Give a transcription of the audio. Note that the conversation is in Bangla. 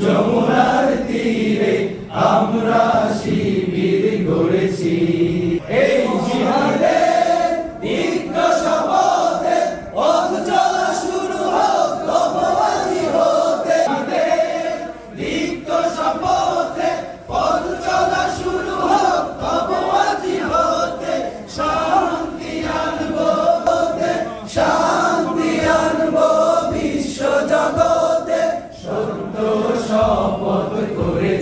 যমুনার তীরে আমরা শিবির গড়েছি এই জিহাদে দীর্ঘ